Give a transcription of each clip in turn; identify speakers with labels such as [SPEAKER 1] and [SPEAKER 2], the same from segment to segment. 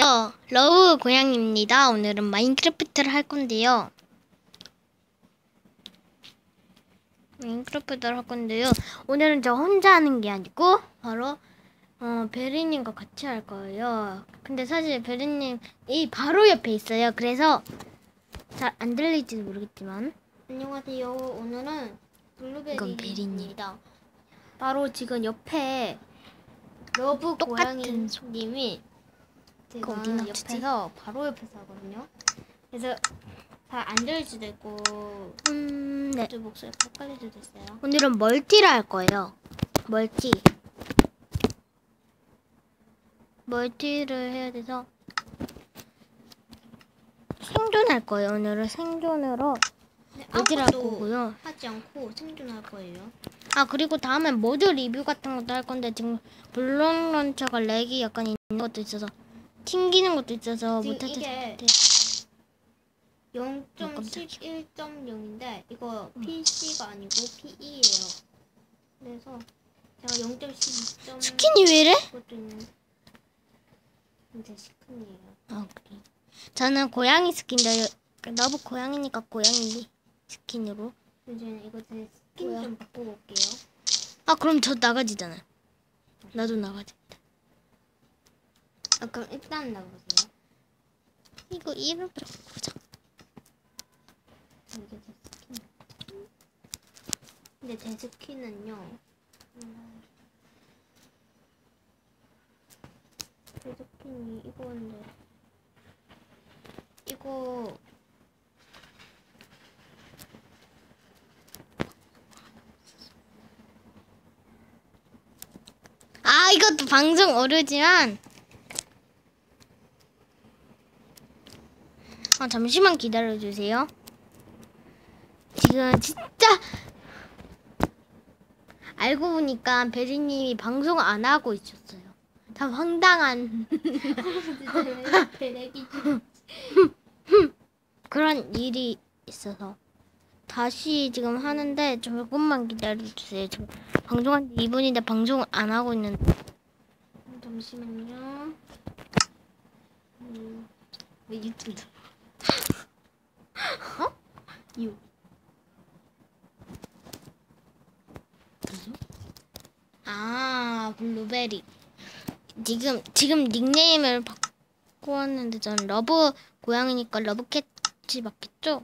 [SPEAKER 1] 요 러브 고양이입니다. 오늘은 마인크래프트를 할 건데요. 마인크래프트를 할 건데요. 오늘은 저 혼자 하는 게 아니고 바로 어, 베리님과 같이 할 거예요. 근데 사실 베리님이 바로 옆에 있어요. 그래서 잘 안 들릴지도 모르겠지만 안녕하세요. 오늘은 블루베리입니다. 바로 지금 옆에 러브 고양이님이 제가
[SPEAKER 2] 놔두지?
[SPEAKER 1] 옆에서 바로 옆에서 하거든요. 그래서 잘안 들릴 수도 있고 음, 네.
[SPEAKER 2] 좀 목소리가 헷갈릴 수도 있어요.
[SPEAKER 1] 오늘은 멀티를 할 거예요. 멀티. 멀티를 해야 돼서 생존할 거예요. 오늘은 생존으로
[SPEAKER 2] 네,
[SPEAKER 1] 멀티를 할 거고요.
[SPEAKER 2] 하지 않고 생존할 거예요.
[SPEAKER 1] 아 그리고 다음엔 모드 리뷰 같은 것도 할 건데 지금 블록 런처가 렉이 약간 있는 것도 있어서 튕기는 것도 있어서 못할 때
[SPEAKER 2] 이게
[SPEAKER 1] 같아.
[SPEAKER 2] 0.11.0인데 이거 PC가 아니고 PE예요. 그래서 제가 0.12.
[SPEAKER 1] 스킨이 왜 이래?
[SPEAKER 2] 이제 스킨이에요.
[SPEAKER 1] 아 그래. 저는 고양이 스킨인데 너무 고양이니까 고양이 스킨으로.
[SPEAKER 2] 이제 이거 제 스킨
[SPEAKER 1] 뭐야?
[SPEAKER 2] 좀 바꾸고 올게요.
[SPEAKER 1] 아 그럼 저 나가지잖아요. 나도 나가지.
[SPEAKER 2] 아, 그럼 일단 나가보세요.
[SPEAKER 1] 이거 이름 바꾸자.
[SPEAKER 2] 이게 제 스킨. 근데 제 스킨은요. 음, 제 스킨이 이거인데 이거
[SPEAKER 1] 아 이것도 방송 어르지만 아 잠시만 기다려 주세요. 지금 진짜 알고 보니까 베리님이 방송 안 하고 있었어요. 다 황당한 그런 일이 있어서 다시 지금 하는데 조금만 기다려 주세요. 저 방송한 지 2분인데 방송을 안 하고 있는데.
[SPEAKER 2] 잠시만요. 음, 왜 유튜브? 어? 유.
[SPEAKER 1] 아 블루베리 지금 지금 닉네임을 바꾸었는데 전 러브 고양이니까 러브캣이 맞겠죠?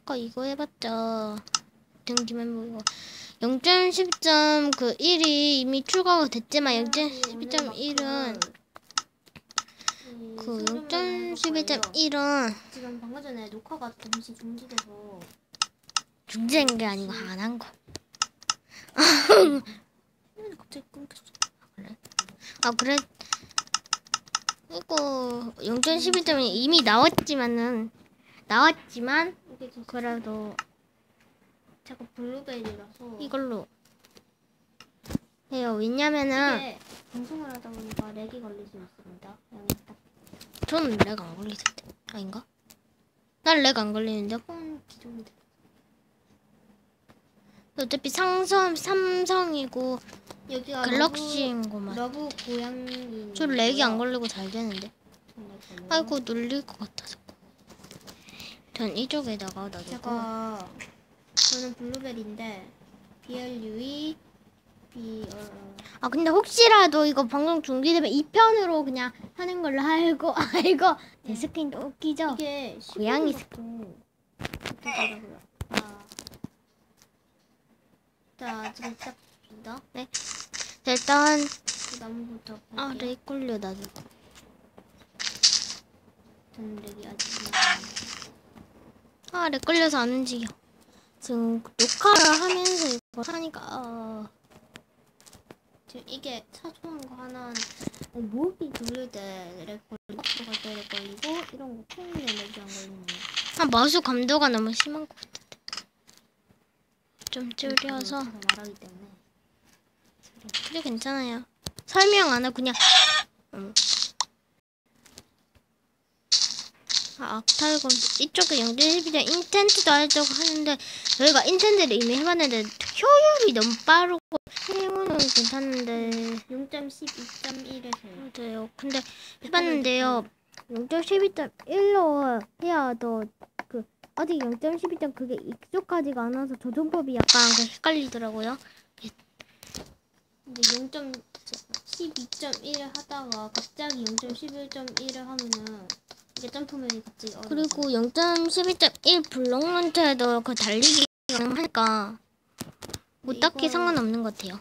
[SPEAKER 1] 아까 이거 해봤자 등기만 보고 0.10점 그 1이 이미 출가가 됐지만 0.12.1은 그 0.11.1은
[SPEAKER 2] 지금 방금 전에 녹화가 잠시 중지돼서
[SPEAKER 1] 중지된 게 아니고 안 한 거.
[SPEAKER 2] 음, 갑자기 끊겼어.
[SPEAKER 1] 아 그래 이거 0.11점이 이미 나왔지만은 나왔지만
[SPEAKER 2] 이게
[SPEAKER 1] 그래도
[SPEAKER 2] 제가 블루베리라서
[SPEAKER 1] 이걸로 해요 왜냐면은
[SPEAKER 2] 방송을 하다 보니까 렉이 걸릴 수 있습니다.
[SPEAKER 1] 저는 렉 안 걸릴 텐데. 아닌가? 난 렉 안 걸리는데.
[SPEAKER 2] 폰 기존
[SPEAKER 1] 어차피 상성 삼성이고
[SPEAKER 2] 여기가
[SPEAKER 1] 갤럭시인 거만.
[SPEAKER 2] 러브, 고양이
[SPEAKER 1] 저 렉이 안 걸리고 잘 되는데. 아이고 눌릴 것 같아서. 전 이쪽에다가 놔두고
[SPEAKER 2] 제가 저는 블루베리인데 BLUE
[SPEAKER 1] 아 근데 혹시라도 이거 방송 중지되면 2편으로 그냥 하는 걸로 알고 알고 내 스킨도 웃기죠?
[SPEAKER 2] 이게
[SPEAKER 1] 고양이
[SPEAKER 2] 스킨? 아. 자 지금 시작합니다.
[SPEAKER 1] 네. 자, 일단
[SPEAKER 2] 그 나무부터
[SPEAKER 1] 아 걸려 나도
[SPEAKER 2] 저는 렉이 아직
[SPEAKER 1] 아렉 걸려서 안 움직여 지금 녹화를 하면서 이거 하니까 아,
[SPEAKER 2] 지금 이게 사소한 거 하나 어, 목이 돌릴 때렉 걸리고 들어갈 때렉 걸리고 이런 거 콩이는 렉이 안 걸리네요.
[SPEAKER 1] 아 마우스 감도가 너무 심한 것 같은데 좀 줄여서.
[SPEAKER 2] 제가 말하기 때문에.
[SPEAKER 1] 그래 괜찮아요. 설명 안 하고 그냥. 음. 아, 악탈건 이쪽에 0.12점 인텐트도 하려고 하는데 저희가 인텐트를 이미 해봤는데 효율이 너무 빠르고 방송은 괜찮은데
[SPEAKER 2] 0.12.1에서요.
[SPEAKER 1] 맞아요. 근데 해봤는데요. 0.12.1로 해야 더그 아직 0.12. 그게 익숙하지가 않아서 조정법이 약간 그 헷갈리더라고요.
[SPEAKER 2] 근데 0.12.1을 하다가 갑자기 0.11.1을 하면은 이게 점프맨이 갑자기 어려워.
[SPEAKER 1] 그리고 0.12.1 블록런처에도 그 달리기 가능하니까 뭐 딱히 상관없는 것 같아요.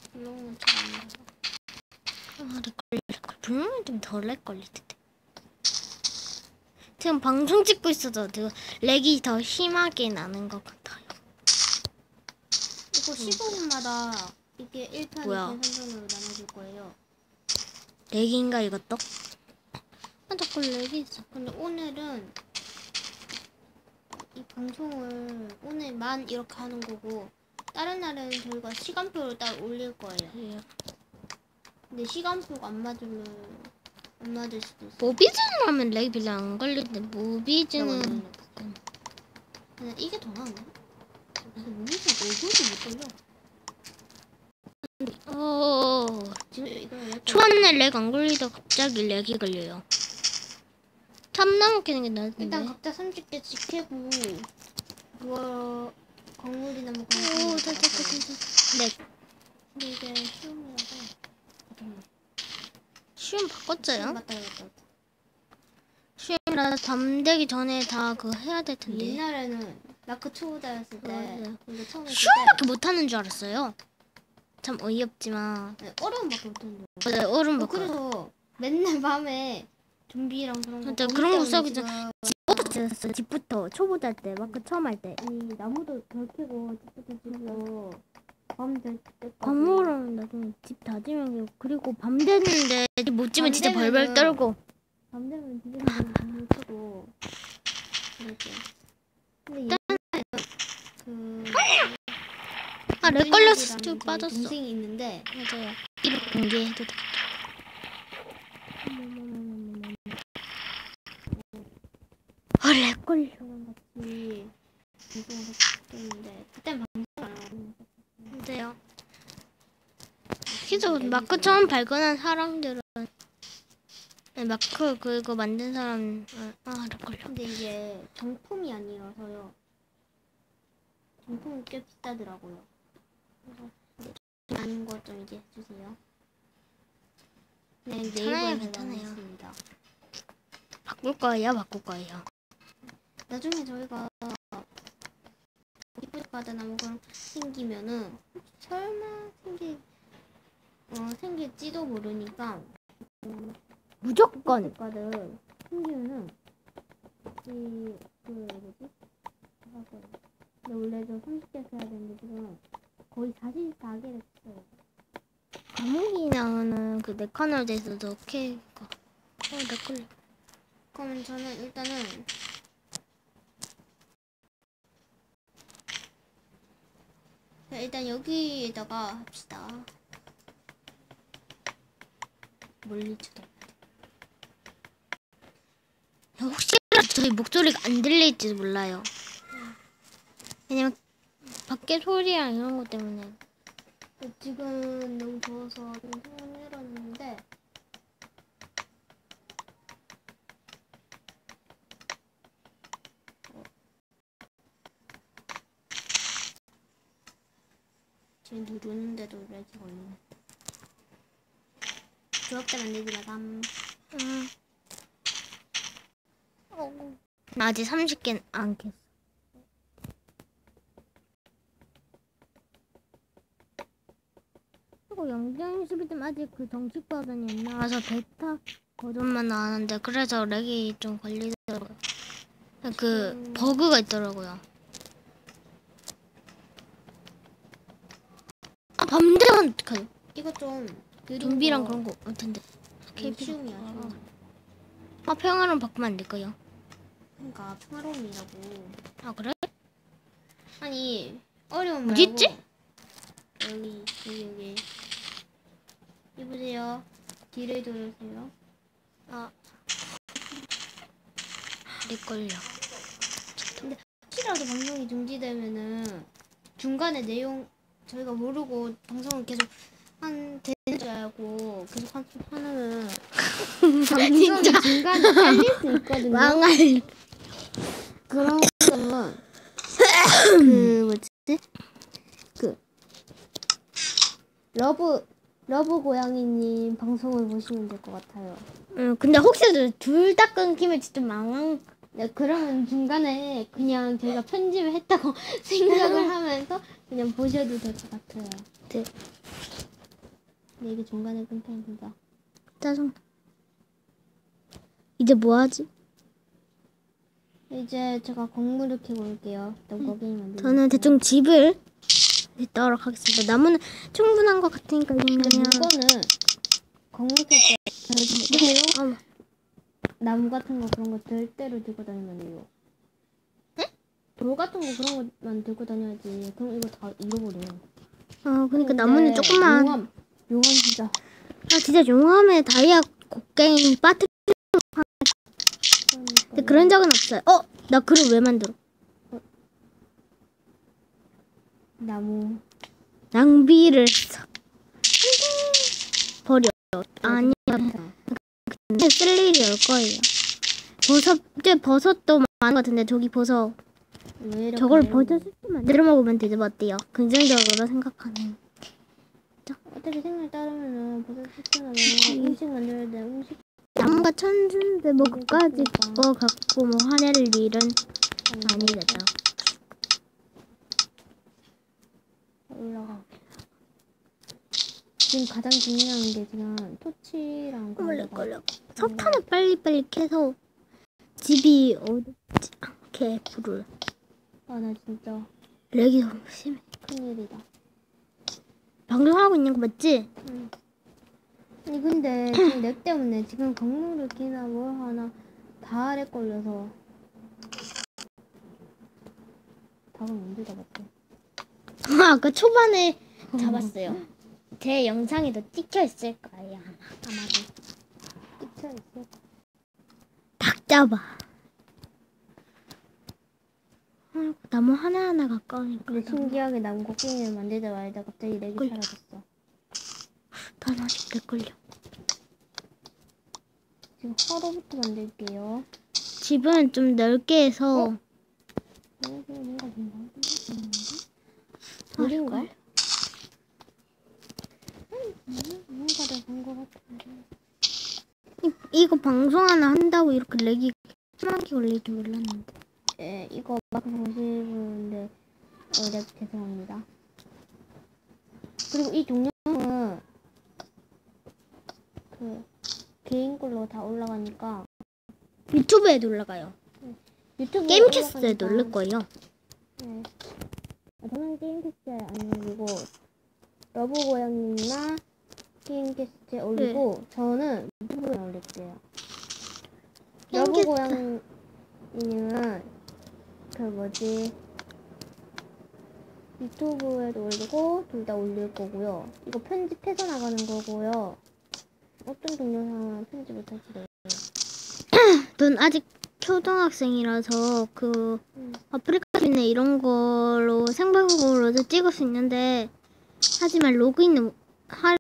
[SPEAKER 1] 아, 렉걸려. 블록은 좀덜 렉걸릴 텐데. 지금 방송 찍고 있어도 그 렉이 더 심하게 나는 것 같아요.
[SPEAKER 2] 이거 15분마다 이게 1편,
[SPEAKER 1] 뭐야?
[SPEAKER 2] 2편, 3편으로 나눠줄 거예요.
[SPEAKER 1] 렉인가 이것도? 아, 자꾸 렉이 있어.
[SPEAKER 2] 근데 오늘은 이 방송을 오늘만 이렇게 하는 거고 다른 날은 저희가 시간표를 따로 올릴 거예요.
[SPEAKER 1] 예.
[SPEAKER 2] 근데 시간표가 안 맞으면 안 맞을 수도 있어요.
[SPEAKER 1] 모비즈는 하면 렉이 별로 안 걸리는데 모비즈는
[SPEAKER 2] 근데 이게 더 나은데? 무슨 얼굴도 못 걸려.
[SPEAKER 1] 어
[SPEAKER 2] 지금 이거 왜
[SPEAKER 1] 초반에 렉 안 걸리다 갑자기 렉이 걸려요. 참나무 캐는 게 나은데.
[SPEAKER 2] 일단 각자 30개씩 캐고 그거 광물이나 뭐
[SPEAKER 1] 오, 자, 자, 자. 렉
[SPEAKER 2] 근데 이게 잠깐만
[SPEAKER 1] 시험 바꿨어요?
[SPEAKER 2] 맞다 맞다
[SPEAKER 1] 시험이라 밤되기 전에 다 그거 해야 될 텐데.
[SPEAKER 2] 옛날에는 마크 초보자였을 때 처음
[SPEAKER 1] 시험밖에 못하는 줄 알았어요. 참 어이없지만.
[SPEAKER 2] 때 네, 어려움밖에 못했는데
[SPEAKER 1] 맞아요. 얼음
[SPEAKER 2] 어,
[SPEAKER 1] 바꿔.
[SPEAKER 2] 그래서 맨날 밤에 좀비랑 그런 거
[SPEAKER 1] 맞아, 그런 거 싸우기
[SPEAKER 2] 지금
[SPEAKER 1] 집부터 집부터 초보자 때 마크 처음 할 때.
[SPEAKER 2] 아니 나무도 덜 캐고 집부터 밤될 때까지
[SPEAKER 1] 건물은 나중에 집 다지면 그리고 밤 됐는데 집못 지면 진짜
[SPEAKER 2] 밤
[SPEAKER 1] 벌벌
[SPEAKER 2] 되면은
[SPEAKER 1] 떨고.
[SPEAKER 2] 밤 되면 크고 그랬죠 근데 옛날에는 그
[SPEAKER 1] 아, 렉 걸렸어.
[SPEAKER 2] 쭉제
[SPEAKER 1] 빠졌어.
[SPEAKER 2] 동생이 있는데
[SPEAKER 1] 맞아요. 이름 공개해도 돼. 아, 렉걸 려.
[SPEAKER 2] 저랑 같이 방송을 했었는데 그땐 방송을 안 하고
[SPEAKER 1] 근데요. 그래서 마크 처음 발견한 사람들은 네, 마크 그거 만든 사람 아, 렉 걸려.
[SPEAKER 2] 근데 이게 정품이 아니어서요 정품이 꽤 비싸더라고요 그래서 이제 아닌 거 좀 이제 해주세요 네 네이버에서
[SPEAKER 1] 괜찮아요. 바꿀 거예요, 바꿀 거예요.
[SPEAKER 2] 나중에 저희가 기프트 카드나 뭐 그런 생기면은 설마 생기 어 생길지도 모르니까
[SPEAKER 1] 무조건.
[SPEAKER 2] 카드 생기면은 이그 뭐지 할 거예요. 근데 원래 저 30개 써야 되는데 지금 거의 44개를 썼어요.
[SPEAKER 1] 과목이 나오는 그 네카널드에서도 케이크. 어, 렉 걸려.
[SPEAKER 2] 그러면 저는 일단은 자, 일단 여기에다가 합시다. 멀리 쳐다.
[SPEAKER 1] 혹시라도 저희 목소리가 안 들릴지도 몰라요. 왜냐면 밖에 소리랑 이런 것 때문에
[SPEAKER 2] 지금 너무 더워서 좀 생각 내렸는데 지금 누르는데도 렉이 걸리네. 조합대 만들지 마감.
[SPEAKER 1] 나 아직 30개 안. 그리고 영장 11점 아직 그 정식 버전이 안 나와서 베타 버전만 나왔는데 그래서 렉이 좀 걸리더라고요. 그
[SPEAKER 2] 음.
[SPEAKER 1] 버그가 있더라고요. 밤되면 어떡해요?
[SPEAKER 2] 이거 좀
[SPEAKER 1] 좀비랑
[SPEAKER 2] 거
[SPEAKER 1] 그런 거올 텐데.
[SPEAKER 2] KP 쉬움이야.
[SPEAKER 1] 아. 평화로운 바꾸면 안 될까요?
[SPEAKER 2] 그러니까 평화로움이라고.
[SPEAKER 1] 아 그래?
[SPEAKER 2] 아니 어려운
[SPEAKER 1] 어디
[SPEAKER 2] 말고
[SPEAKER 1] 있지?
[SPEAKER 2] 여기 여기 여기 이보세요 뒤를 돌으세요
[SPEAKER 1] 아. 렉 걸려.
[SPEAKER 2] 혹시라도 방송이 중지되면은 중간에 내용 저희가 모르고 방송을 계속 한 되는 줄 알고 계속 한 하면은
[SPEAKER 1] 진짜
[SPEAKER 2] 중간에 잘릴 수 있거든요.
[SPEAKER 1] 망할.
[SPEAKER 2] 그런 거는 그 뭐지? 그 러브 러브 고양이님 방송을 보시면 될 것 같아요.
[SPEAKER 1] 음, 근데 혹시 둘 다 끊기면 진짜 망한.
[SPEAKER 2] 네, 그러면 중간에 그냥 제가 편집을 했다고 생각을 하면서 그냥 보셔도 될 것 같아요.
[SPEAKER 1] 네.
[SPEAKER 2] 근데 이게 중간에 진짜
[SPEAKER 1] 짜증. 이제 뭐 하지?
[SPEAKER 2] 이제 제가 건물을 캐고 올게요. 안
[SPEAKER 1] 저는 대충 집을 짓도록 하겠습니다. 나무는 충분한 것 같으니까
[SPEAKER 2] 근데
[SPEAKER 1] 그냥.
[SPEAKER 2] 물건은 건물 캘때 절대로
[SPEAKER 1] 어머.
[SPEAKER 2] 나무 같은 거 그런 거 절대로 들고 다니면 안 돼요. 돌 같은 거 그런 것만 들고 다녀야지. 그럼 이거 다 잃어버려요.
[SPEAKER 1] 어, 그러니까 나무는 조금만.
[SPEAKER 2] 용암, 용암 진짜.
[SPEAKER 1] 아, 진짜 용암에 다이아 곡괭이 빠뜨. 근데 그런 적은 없어요. 어, 나 글을 왜 만들어?
[SPEAKER 2] 나무.
[SPEAKER 1] 낭비를 했어. 버려. 아니야. 근데 쓸 일이 올 거예요. 버섯, 이제 버섯도 많은 것 같은데 저기 버섯. 저걸. 버섯을 만들어 먹으면 뭐 어때요? 긍정적으로 생각하는.
[SPEAKER 2] 어차피 생각에 따르면은 버섯 추천하면 음식 만들어야 돼. 음식
[SPEAKER 1] 나무가 천준데 뭐 그까지 그거 갖고 뭐 화내를 일은 아니겠죠.
[SPEAKER 2] 올라가. 지금 가장 중요한 게 지금 토치랑
[SPEAKER 1] 걸려. 석탄을 빨리빨리 캐서 집이 어둡지 않게 불을.
[SPEAKER 2] 아, 나 진짜
[SPEAKER 1] 렉이 너무 심해.
[SPEAKER 2] 큰일이다.
[SPEAKER 1] 방송하고 있는 거 맞지?
[SPEAKER 2] 아니 근데 지금 렉 때문에 지금 건물을 키나 뭘 하나 다 아래 걸려서 닭은 언제 잡았대?
[SPEAKER 1] 아까 초반에 잡았어요. 제 영상에도 찍혀 있을 거예요. 아마.
[SPEAKER 2] 아마도 찍혀 있어.
[SPEAKER 1] 닭 잡아. 아이고, 나무 하나하나 가까우니까
[SPEAKER 2] 근데 신기하게 나무 곡괭이를 만들다 말다 갑자기 렉이
[SPEAKER 1] 꿀.
[SPEAKER 2] 사라졌어.
[SPEAKER 1] 더 맛있게 걸려.
[SPEAKER 2] 지금 화로부터 만들게요.
[SPEAKER 1] 집은 좀 넓게 해서
[SPEAKER 2] 어? 어, 이거 뭔가 뭔가 돌인가?
[SPEAKER 1] 걸?
[SPEAKER 2] 뭔가를 본것 같은데.
[SPEAKER 1] 이, 이거 방송 하나 한다고 이렇게 렉이 심하게 걸릴 줄 몰랐는데.
[SPEAKER 2] 예, 이거 막 보시는데 어, 네, 죄송합니다. 그리고 이 동영상은 그 개인 걸로 다 올라가니까
[SPEAKER 1] 유튜브에도 올라가요.
[SPEAKER 2] 유튜브
[SPEAKER 1] 게임 캐스트에도 올릴 거예요.
[SPEAKER 2] 네. 아, 저는 게임 캐스트에 안 올리고 러브 고양이나 게임 캐스트에 올리고 저는 유튜브에 올릴게요.
[SPEAKER 1] 캐스트.
[SPEAKER 2] 고양이님은 그 뭐지 유튜브에도 올리고 둘 다 올릴 거고요. 이거 편집해서 나가는 거고요. 어떤 동영상은 편집 수도 있어요.
[SPEAKER 1] 전 아직 초등학생이라서 그
[SPEAKER 2] 음.
[SPEAKER 1] 아프리카인에 이런 걸로 생방송으로도 찍을 수 있는데 하지만 로그인은 하,